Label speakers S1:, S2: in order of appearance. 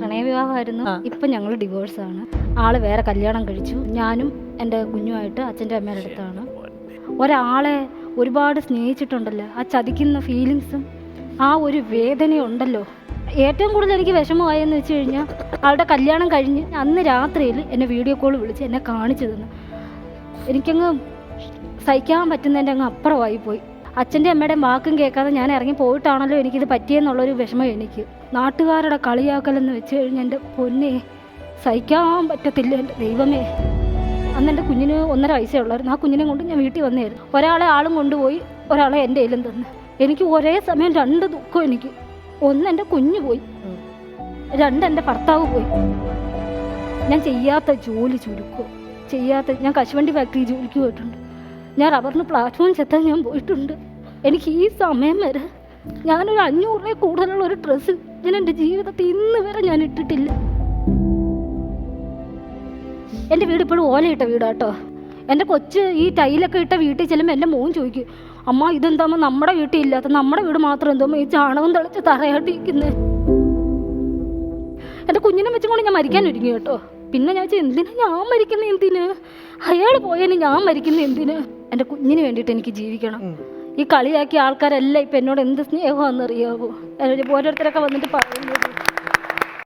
S1: പ്രണയവിവാഹമായിരുന്നു. ഇപ്പം ഞങ്ങൾ ആണ് ആൾ വേറെ കല്യാണം കഴിച്ചു. ഞാനും എന്റെ കുഞ്ഞുമായിട്ട് അച്ഛന്റെ അമ്മയുടെ അടുത്താണ്. ഒരാളെ ഒരുപാട് സ്നേഹിച്ചിട്ടുണ്ടല്ലോ. ആ ചതിക്കുന്ന ഫീലിങ്സും ആ ഒരു വേദനയുണ്ടല്ലോ. ഏറ്റവും കൂടുതൽ എനിക്ക് വിഷമമായെന്ന് വെച്ച് കഴിഞ്ഞാൽ ആളുടെ കല്യാണം കഴിഞ്ഞ് അന്ന് രാത്രിയിൽ എന്നെ വീഡിയോ കോൾ വിളിച്ച് എന്നെ കാണിച്ചു തന്നു. എനിക്കങ്ങ് സഹിക്കാൻ പറ്റുന്നതിന്റെ അങ്ങ് അപ്പുറമായി പോയി. അച്ഛന്റെ അമ്മയുടെയും വാക്കും കേൾക്കാതെ ഞാൻ ഇറങ്ങി പോയിട്ടാണല്ലോ എനിക്കിത് പറ്റിയെന്നുള്ളൊരു വിഷമം എനിക്ക്. നാട്ടുകാരുടെ കളിയാക്കലെന്ന് വെച്ച് കഴിഞ്ഞാൽ എന്റെ പൊന്നെ സഹിക്കാൻ പറ്റത്തില്ല എന്റെ ദൈവമേ. അന്ന് എന്റെ കുഞ്ഞിന് ഒന്നര വയസ്സേ ഉള്ളായിരുന്നു. ആ കുഞ്ഞിനെ കൊണ്ട് ഞാൻ വീട്ടിൽ വന്നായിരുന്നു. ഒരാളെ ആളും കൊണ്ടുപോയി ഒരാളെ എന്റെ കയ്യിലും തന്നു. എനിക്ക് ഒരേ സമയം രണ്ട് ദുഃഖം എനിക്ക്. ഒന്ന് എന്റെ കുഞ്ഞ് പോയി. രണ്ട് എന്റെ ഭർത്താവ് പോയി. ഞാൻ ചെയ്യാത്ത ജോലി ചുരുക്കും. ചെയ്യാത്ത ഞാൻ കശുവണ്ടി ഫാക്ടറി ജോലിക്ക് പോയിട്ടുണ്ട്. ഞാൻ റബ്ബറിന് പ്ലാറ്റ്ഫോം ചെത്താൻ ഞാൻ പോയിട്ടുണ്ട്. എനിക്ക് ഈ സമയം വരെ ഞാനൊരു അഞ്ഞൂറിനെ കൂടുതലുള്ള ഒരു ഡ്രസ്സ് ഞാൻ എന്റെ ജീവിതത്തിൽ ഇന്ന് വരെ ഞാൻ ഇട്ടിട്ടില്ല. എന്റെ വീട് ഇപ്പോഴും ഓലയിട്ട വീടാട്ടോ. എന്റെ കൊച്ച് ഈ ടൈലൊക്കെ ഇട്ട വീട്ടിൽ ചെല്ലുമ്പോൾ എന്റെ മോൻ ചോദിക്കും അമ്മ ഇതെന്താമ്മ? നമ്മുടെ വീട്ടിൽ ഇല്ലാത്ത നമ്മുടെ വീട് മാത്രം എന്തോ ഈ ചാണകം തെളിച്ച് തറയാട്ടിരിക്കുന്നത് എന്റെ കുഞ്ഞിനെ വെച്ചുകൊണ്ട് ഞാൻ മരിക്കാൻ ഒരുങ്ങി കേട്ടോ പിന്നെ ഞാൻ വെച്ചാൽ എന്തിനാ ഞാൻ മരിക്കുന്ന? എന്തിന്? അയാൾ പോയതിന് ഞാൻ മരിക്കുന്ന എന്തിന്? എന്റെ കുഞ്ഞിന് വേണ്ടിയിട്ട് എനിക്ക് ജീവിക്കണം. ഈ കളിയാക്കിയ ആൾക്കാരെല്ലാം ഇപ്പം എന്നോട് എന്ത് സ്നേഹമാണെന്നറിയാവോ ഓരോരുത്തരൊക്കെ വന്നിട്ട് പറയുന്നത്